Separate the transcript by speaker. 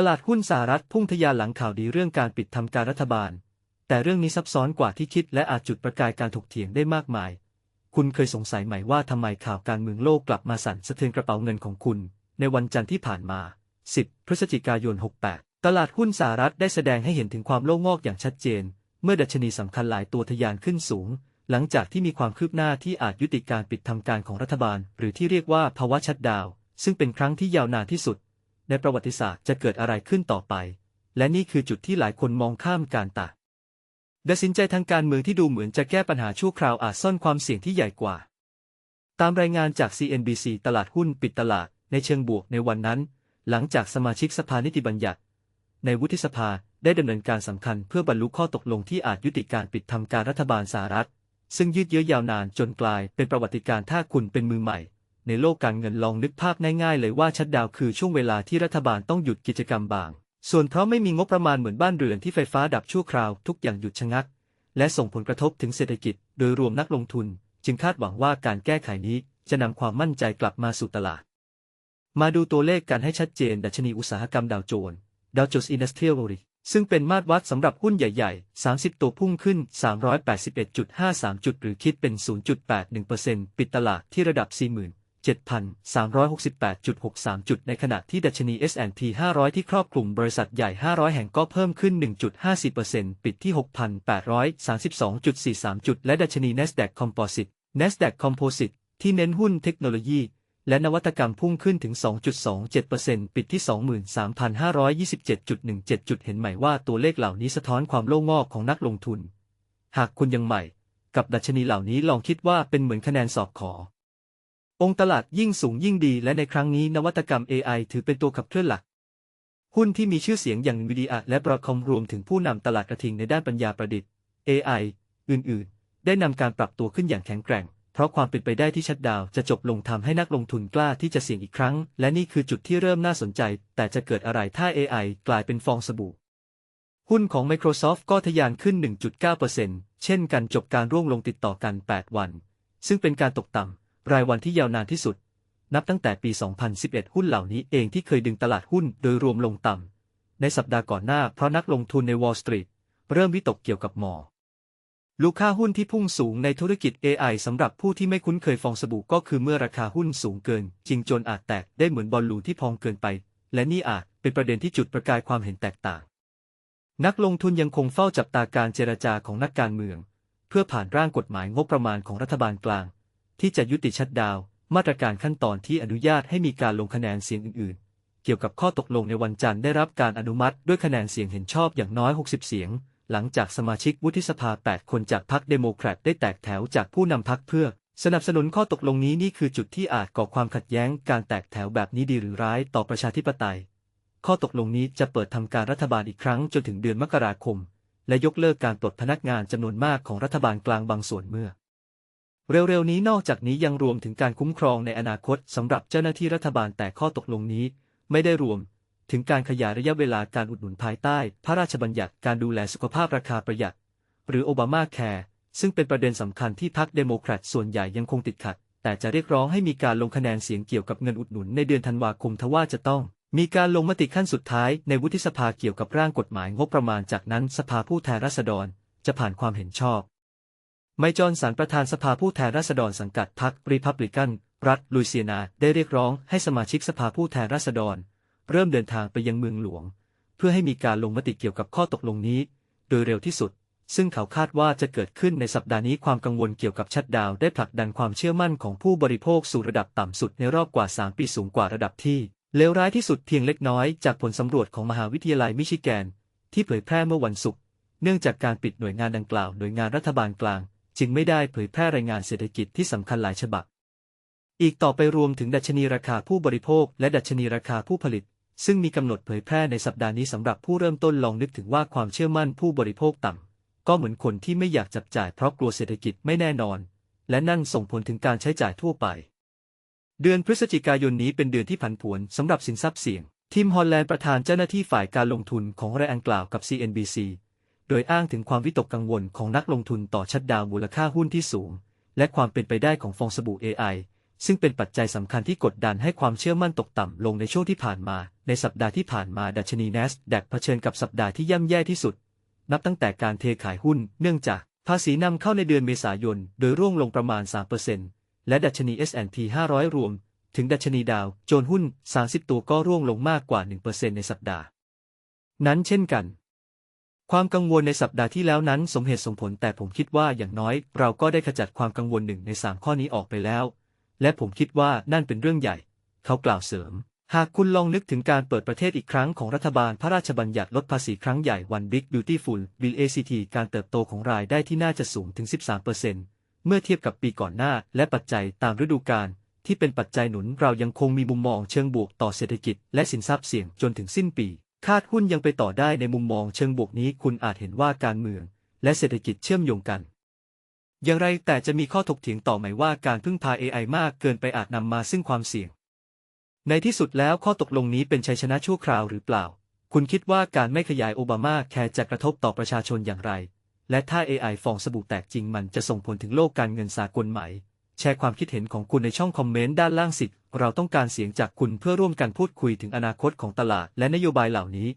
Speaker 1: ตลาดหุ้นสหรัฐพุ่งทะยานหลังข่าวดีเรื่องการปิดทำการรัฐบาล แต่เรื่องนี้ซับซ้อนกว่าที่คิดและอาจจุดประกายการถกเถียงได้มากมาย คุณเคยสงสัยไหมว่าทำไมข่าวการเมืองโลกกลับมาสั่นสะเทือนกระเป๋าเงินของคุณ ในวันจันทร์ที่ผ่านมา 10 พฤศจิกายน 68 ตลาดหุ้นสหรัฐได้แสดงให้เห็นถึงความโล่งอกอย่างชัดเจน เมื่อดัชนีสำคัญหลายตัวทะยานขึ้นสูง หลังจากที่มีความคืบหน้าที่อาจยุติการปิดทำการของรัฐบาล หรือที่เรียกว่าภาวะชัดดาว ซึ่งเป็นครั้งที่ยาวนานที่สุด ในประวัติศาสตร์จะเกิดอะไรขึ้นต่อไป และนี่คือจุดที่หลายคนมองข้ามการตัดตัดสินใจทางการเมืองที่ดูเหมือนจะแก้ปัญหาชั่วคราวอาจซ่อนความเสี่ยงที่ใหญ่กว่า ตามรายงานจาก CNBC ตลาดหุ้นปิดตลาดในเชิงบวกในวันนั้น หลังจากสมาชิกสภานิติบัญญัติ ในวุฒิสภาได้ดำเนินการสำคัญเพื่อบรรลุข้อตกลงที่อาจยุติการปิดทำการรัฐบาลสหรัฐ ซึ่งยืดเยื้อยาวนานจนกลายเป็นประวัติการถ้าคุณเป็นมือใหม่ ในโลกการเงินลองนึกภาพง่ายๆเลยว่าชัดดาวคือช่วงเวลาที่รัฐบาลต้องหยุดกิจกรรมบาง ส่วนเพราะไม่มีงบประมาณเหมือนบ้านเรือนที่ไฟฟ้าดับชั่วคราวทุกอย่างหยุดชะงัก และส่งผลกระทบถึงเศรษฐกิจ โดยรวมนักลงทุน จึงคาดหวังว่าการแก้ไขนี้จะนำความมั่นใจกลับมาสู่ตลาด มาดูตัวเลขกันให้ชัดเจนดัชนีอุตสาหกรรมดาวโจนส์ดาวโจนส์อินดัสเทรียลซึ่งเป็นมาตรวัดสำหรับหุ้นใหญ่ๆ 30 ตัวพุ่งขึ้น 381.53 จุดหรือคิดเป็น 0.81%ปิดตลาดที่ระดับ 7,368.63 จุด ในขณะที่ดัชนี S&P 500 ที่ครอบคลุมบริษัทใหญ่ 500 แห่งก็เพิ่มขึ้น 1.50%ปิดที่ 6,832.43 จุด และดัชนี NASDAQ Composite NASDAQ Composite ที่เน้นหุ้นเทคโนโลยี และนวัตกรรมพุ่งขึ้นถึง 2.27%ปิดที่ 23,527.17 จุด เห็นไหมว่าตัวเลขเหล่านี้สะท้อนความโล่งอกของนักลงทุน หากคุณยังใหม่ กับดัชนีเหล่านี้ลองคิดว่าเป็นเหมือนคะแนนสอบขอ องค์ตลาดยิ่งสูงยิ่งดีและในครั้งนี้นวัตกรรม AI ถือเป็นตัวขับเคลื่อนหลัก หุ้นที่มีชื่อเสียงอย่าง NVIDIA และประคอมรวมถึงผู้นำตลาดกระทิงในด้านปัญญาประดิษฐ์ AI อื่นๆ ได้นำการปรับตัวขึ้นอย่างแข็งแกร่ง เพราะความเป็นไปได้ที่ชัดดาวจะจบลงทำให้นักลงทุนกล้าที่จะเสี่ยงอีกครั้ง และนี่คือจุดที่เริ่มน่าสนใจ แต่จะเกิดอะไรถ้า AI กลายเป็นฟองสบู่หุ้นของ Microsoft ก็ทะยานขึ้น 1.9%เช่นกันจบการร่วงลงติดต่อกัน 8 วัน ซึ่งเป็นการตกต่ำ รายวันที่ยาวนานที่สุด นับตั้งแต่ปี 2011 หุ้นเหล่านี้เองที่เคยดึงตลาดหุ้นโดยรวมลงต่ำ ในสัปดาห์ก่อนหน้าเพราะนักลงทุนใน Wall Street เริ่มวิตกเกี่ยวกับหมอ ลูกค้าหุ้นที่พุ่งสูงในธุรกิจ AI สำหรับผู้ที่ไม่คุ้นเคยฟองสบู่ก็คือเมื่อราคาหุ้นสูงเกิน จริงจนอาจแตกได้เหมือนบอลลูนที่พองเกินไป และนี่อาจเป็นประเด็นที่จุดประกายความเห็นแตกต่าง นักลงทุนยังคงเฝ้าจับตาการเจรจาของนักการเมือง เพื่อผ่านร่างกฎหมายงบประมาณของรัฐบาลกลาง ที่จะยุติชัดดาว มาตรการขั้นตอนที่อนุญาตให้มีการลงคะแนนเสียงอื่นๆ เกี่ยวกับข้อตกลงในวันจันทร์ได้รับการอนุมัติด้วยคะแนนเสียงเห็นชอบอย่างน้อย 60 เสียง หลังจากสมาชิกวุฒิสภา 8 คนจากพรรคเดโมแครตได้แตกแถวจากผู้นำพรรคเพื่อ สนับสนุนข้อตกลงนี้นี่คือจุดที่อาจก่อความขัดแย้งการแตกแถวแบบนี้ดีหรือร้ายต่อประชาธิปไตย ข้อตกลงนี้จะเปิดทำการรัฐบาลอีกครั้งจนถึงเดือนมกราคม และยกเลิกการปลดพนักงานจำนวนมากของรัฐบาลกลางบางส่วนเมื่อ เร็วๆนี้นอกจากนี้ยังรวมถึงการคุ้มครองในอนาคตสำหรับเจ้าหน้าที่รัฐบาลแต่ข้อตกลงนี้ ไม่ได้รวม ถึงการขยายระยะเวลาการอุดหนุนภายใต้ พระราชบัญญัติการดูแลสุขภาพราคาประหยัด หรือโอบามาแคร์ซึ่งเป็นประเด็นสำคัญที่พรรคเดโมแครตส่วนใหญ่ยังคงติดขัด แต่จะเรียกร้องให้มีการลงคะแนนเสียงเกี่ยวกับเงินอุดหนุนในเดือนธันวาคมทว่าจะต้องมีการลงมติขั้นสุดท้ายในวุฒิสภาเกี่ยวกับร่างกฎหมายงบประมาณจากนั้นสภาผู้แทนราษฎร จะผ่านความเห็นชอบ ไมจอนสันประธานสภาผู้แทนราษฎรสังกัดพรรครีพับลิกัน รัฐลุยเซียนาได้เรียกร้องให้สมาชิกสภาผู้แทนราษฎร เริ่มเดินทางไปยังเมืองหลวง เพื่อให้มีการลงมติเกี่ยวกับข้อตกลงนี้ โดยเร็วที่สุด ซึ่งเขาคาดว่าจะเกิดขึ้นในสัปดาห์นี้ความกังวลเกี่ยวกับชัดดาวได้ผลักดันความเชื่อมั่นของผู้บริโภคสู่ระดับต่ำสุดในรอบกว่า 3 ปีสูงกว่าระดับที่เลวร้ายที่สุดเพียงเล็กน้อยจากผลสำรวจของมหาวิทยาลัยมิชิแกน ที่เผยแพร่เมื่อวันศุกร์เนื่องจากการปิดหน่วยงานดังกล่าวหน่วยงานรัฐบาลกลาง จึงไม่ได้เผยแพร่รายงานเศรษฐกิจที่สำคัญหลายฉบับ อีกต่อไปรวมถึงดัชนีราคาผู้บริโภค และดัชนีราคาผู้ผลิต ซึ่งมีกำหนดเผยแพร่ในสัปดาห์นี้สำหรับผู้เริ่มต้นลองนึกถึงว่าความเชื่อมั่นผู้บริโภคต่ำก็เหมือนคนที่ไม่อยากจับจ่ายเพราะกลัวเศรษฐกิจไม่แน่นอน และนั่นส่งผลถึงการใช้จ่ายทั่วไป เดือนพฤศจิกายนนี้เป็นเดือนที่ผันผวนสำหรับสินทรัพย์เสี่ยงทีมฮอลแลนด์ประธานเจ้าหน้าที่ฝ่ายการลงทุนของรายอันกล่าวกับ CNBC โดยอ้างถึงความวิตกกังวลของนักลงทุนต่อชัดดาวมูลค่าหุ้นที่สูง และความเป็นไปได้ของฟองสบู่ AI ซึ่งเป็นปัจจัยสำคัญที่กดดันให้ความเชื่อมั่นตกต่ำลงในช่วงที่ผ่านมา ในสัปดาห์ที่ผ่านมาดัชนี NASDAQ เผชิญกับสัปดาห์ที่ย่ำแย่ที่สุด นับตั้งแต่การเทขายหุ้น เนื่องจากภาษีนำเข้าในเดือนเมษายน โดยร่วงลงประมาณ 3%และดัชนี S&P 500 รวม ถึงดัชนีดาว โจนหุ้น 30 ตัวก็ร่วงลงมากกว่า 1%ในสัปดาห์ นั้นเช่นกัน ความกังวลในสัปดาห์ที่แล้วนั้นสมเหตุสมผลแต่ผมคิดว่าอย่างน้อย เราก็ได้ขจัดความกังวลหนึ่งในสามข้อนี้ออกไปแล้ว และผมคิดว่านั่นเป็นเรื่องใหญ่ เขากล่าวเสริม หากคุณลองนึกถึงการเปิดประเทศอีกครั้งของรัฐบาลพระราชบัญญัติลดภาษีครั้งใหญ่ One Big Beautiful Bill ACT การเติบโตของรายได้ที่น่าจะสูงถึง 13%เมื่อเทียบกับปีก่อนหน้าและปัจจัยตามฤดูกาลที่เป็นปัจจัยหนุนเรายังคงมีมุมมองเชิงบวกต่อเศรษฐกิจและสินทรัพย์เสี่ยงจนถึงสิ้นปี คาดหุ้นยังไปต่อได้ในมุมมองเชิงบวกนี้คุณอาจเห็นว่าการเมือง และเศรษฐกิจเชื่อมโยงกัน อย่างไรแต่จะมีข้อถกเถียงต่อไหมว่าการพึ่งพา AI มากเกินไปอาจนำมาซึ่งความเสี่ยง ในที่สุดแล้วข้อตกลงนี้เป็นชัยชนะชั่วคราวหรือเปล่า คุณคิดว่าการไม่ขยายโอบามาแคร์จะกระทบต่อประชาชนอย่างไร และถ้า AI ฟองสบู่แตกจริงมันจะส่งผลถึงโลกการเงินสากลไหม แชร์ความคิดเห็นของคุณในช่องคอมเมนต์ด้านล่างสิ เราต้องการเสียงจากคุณเพื่อร่วมกันพูดคุยถึงอนาคตของตลาดและนโยบายเหล่านี้